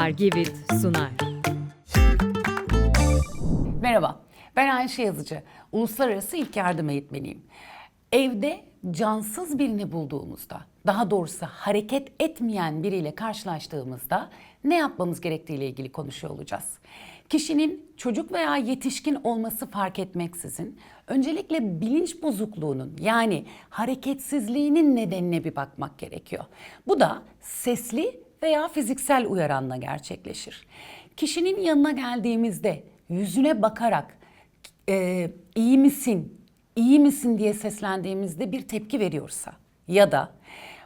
Argivit sunar. Merhaba, ben Ayşe Yazıcı. Uluslararası İlk Yardım Eğitmeniyim. Evde cansız birini bulduğumuzda, daha doğrusu hareket etmeyen biriyle karşılaştığımızda ne yapmamız gerektiğiyle ilgili konuşuyor olacağız. Kişinin çocuk veya yetişkin olması fark etmeksizin öncelikle bilinç bozukluğunun yani hareketsizliğinin nedenine bir bakmak gerekiyor. Bu da sesli veya fiziksel uyaranla gerçekleşir. Kişinin yanına geldiğimizde yüzüne bakarak e, iyi misin, iyi misin diye seslendiğimizde bir tepki veriyorsa ya da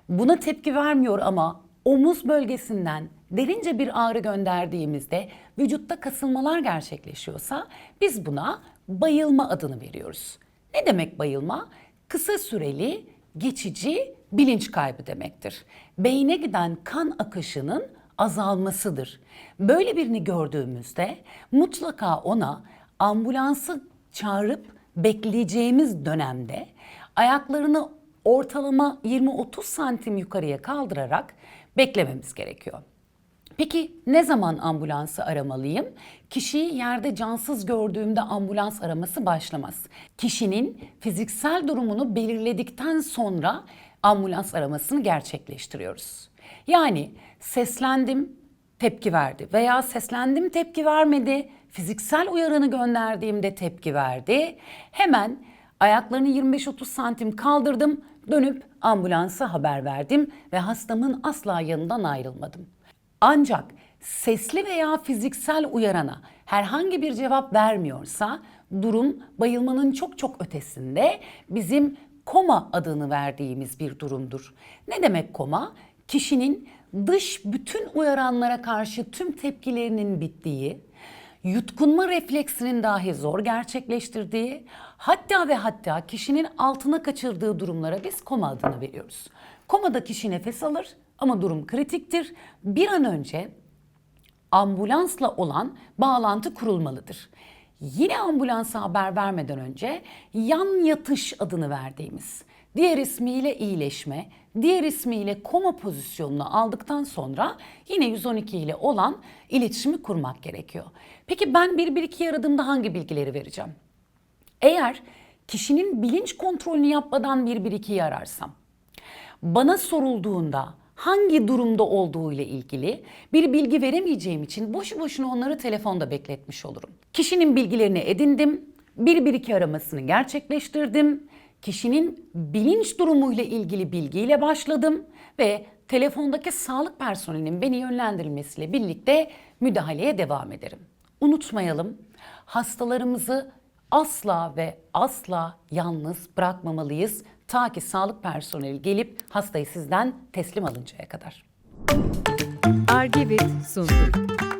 buna tepki vermiyor ama omuz bölgesinden derince bir ağrı gönderdiğimizde vücutta kasılmalar gerçekleşiyorsa biz buna bayılma adını veriyoruz. Ne demek bayılma? Kısa süreli, geçici bilinç kaybı demektir. Beyne giden kan akışının azalmasıdır. Böyle birini gördüğümüzde mutlaka ona ambulansı çağırıp bekleyeceğimiz dönemde ayaklarını ortalama 20-30 santim yukarıya kaldırarak beklememiz gerekiyor. Peki ne zaman ambulansı aramalıyım? Kişiyi yerde cansız gördüğümde ambulans araması başlamaz. Kişinin fiziksel durumunu belirledikten sonra ambulans aramasını gerçekleştiriyoruz. Yani seslendim, tepki verdi veya seslendim tepki vermedi, fiziksel uyarını gönderdiğimde tepki verdi. Hemen ayaklarını 25-30 santim kaldırdım, dönüp ambulansa haber verdim ve hastamın asla yanından ayrılmadım. Ancak sesli veya fiziksel uyarana herhangi bir cevap vermiyorsa durum bayılmanın çok çok ötesinde bizim koma adını verdiğimiz bir durumdur. Ne demek koma? Kişinin dış bütün uyaranlara karşı tüm tepkilerinin bittiği, yutkunma refleksinin dahi zor gerçekleştirdiği, hatta ve hatta kişinin altına kaçırdığı durumlara biz koma adını veriyoruz. Komada kişi nefes alır ama durum kritiktir. Bir an önce ambulansla olan bağlantı kurulmalıdır. Yine ambulansa haber vermeden önce yan yatış adını verdiğimiz, diğer ismiyle iyileşme, diğer ismiyle koma pozisyonunu aldıktan sonra yine 112 ile olan iletişimi kurmak gerekiyor. Peki ben 112 aradığımda hangi bilgileri vereceğim? Eğer kişinin bilinç kontrolünü yapmadan 112'yi ararsam, bana sorulduğunda hangi durumda olduğu ile ilgili bir bilgi veremeyeceğim için boşu boşuna onları telefonda bekletmiş olurum. Kişinin bilgilerini edindim, 112 aramasını gerçekleştirdim. Kişinin bilinç durumuyla ilgili bilgiyle başladım ve telefondaki sağlık personelinin beni yönlendirilmesiyle birlikte müdahaleye devam ederim. Unutmayalım, hastalarımızı asla ve asla yalnız bırakmamalıyız ta ki sağlık personeli gelip hastayı sizden teslim alıncaya kadar. Argivit sundu.